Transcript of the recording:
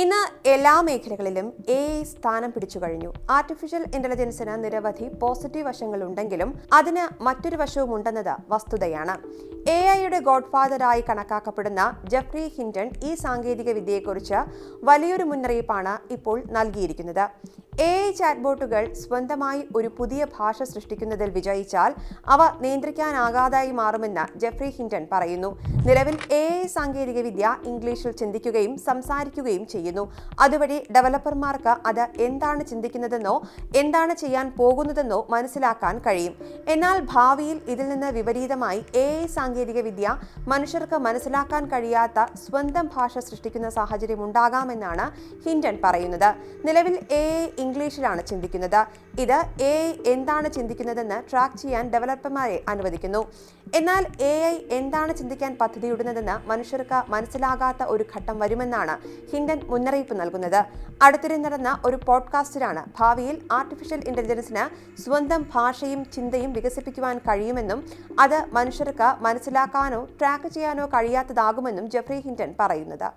ഇന്ന് എല്ലാ മേഖലകളിലും എ ഐ സ്ഥാനം പിടിച്ചു കഴിഞ്ഞു. ആർട്ടിഫിഷ്യൽ ഇന്റലിജൻസിന് നിരവധി പോസിറ്റീവ് വശങ്ങളുണ്ടെങ്കിലും അതിന് മറ്റൊരു വശവും ഉണ്ടെന്നത് വസ്തുതയാണ് എ ഐയുടെ ഗോഡ്ഫാദറായി കണക്കാക്കപ്പെടുന്ന ജെഫ്രി ഹിന്റൺ ഈ സാങ്കേതിക വിദ്യയെക്കുറിച്ച് വലിയൊരു മുന്നറിയിപ്പാണ് ഇപ്പോൾ നൽകിയിരിക്കുന്നത്. എ ഐ ചാറ്റ്ബോട്ടുകൾ സ്വന്തമായി ഒരു പുതിയ ഭാഷ സൃഷ്ടിക്കുന്നതിൽ വിജയിച്ചാൽ അവ നിയന്ത്രിക്കാനാകാതായി മാറുമെന്ന് ജെഫ്രി ഹിന്റൺ പറയുന്നു. നിലവിൽ എ ഐ സാങ്കേതികവിദ്യ ഇംഗ്ലീഷിൽ ചിന്തിക്കുകയും സംസാരിക്കുകയും ചെയ്യുന്നു. അതുവഴി ഡെവലപ്പർമാർക്ക് അത് എന്താണ് ചിന്തിക്കുന്നതെന്നോ എന്താണ് ചെയ്യാൻ പോകുന്നതെന്നോ മനസ്സിലാക്കാൻ കഴിയും. എന്നാൽ ഭാവിയിൽ ഇതിൽ നിന്ന് വിപരീതമായി എ ഐ സാങ്കേതികവിദ്യ മനുഷ്യർക്ക് മനസ്സിലാക്കാൻ കഴിയാത്ത സ്വന്തം ഭാഷ സൃഷ്ടിക്കുന്ന സാഹചര്യം ഉണ്ടാകാമെന്നാണ് ഹിന്റൺ പറയുന്നത്. നിലവിൽ എ ഇംഗ്ലീഷിലാണ് ചിന്തിക്കുന്നത്. ഇത് എ എന്താണ് ചിന്തിക്കുന്നതെന്ന് ട്രാക്ക് ചെയ്യാൻ ഡെവലപ്പർമാരെ അനുവദിക്കുന്നു. എന്നാൽ എ എന്താണ് ചിന്തിക്കാൻ പദ്ധതിയിടുന്നതെന്ന് മനുഷ്യർക്ക് മനസ്സിലാകാത്ത ഒരു ഘട്ടം വരുമെന്നാണ് ഹിൻഡൻ മുന്നറിയിപ്പ് നൽകുന്നത്. അടുത്തിടെ നടന്ന ഒരു പോഡ്കാസ്റ്റിലാണ് ഭാവിയിൽ ആർട്ടിഫിഷ്യൽ ഇന്റലിജൻസിന് സ്വന്തം ഭാഷയും ചിന്തയും വികസിപ്പിക്കുവാൻ കഴിയുമെന്നും അത് മനുഷ്യർക്ക് മനസ്സിലാക്കാനോ ട്രാക്ക് ചെയ്യാനോ കഴിയാത്തതാകുമെന്നും ജെഫ്രി ഹിൻഡൻ പറയുന്നത്.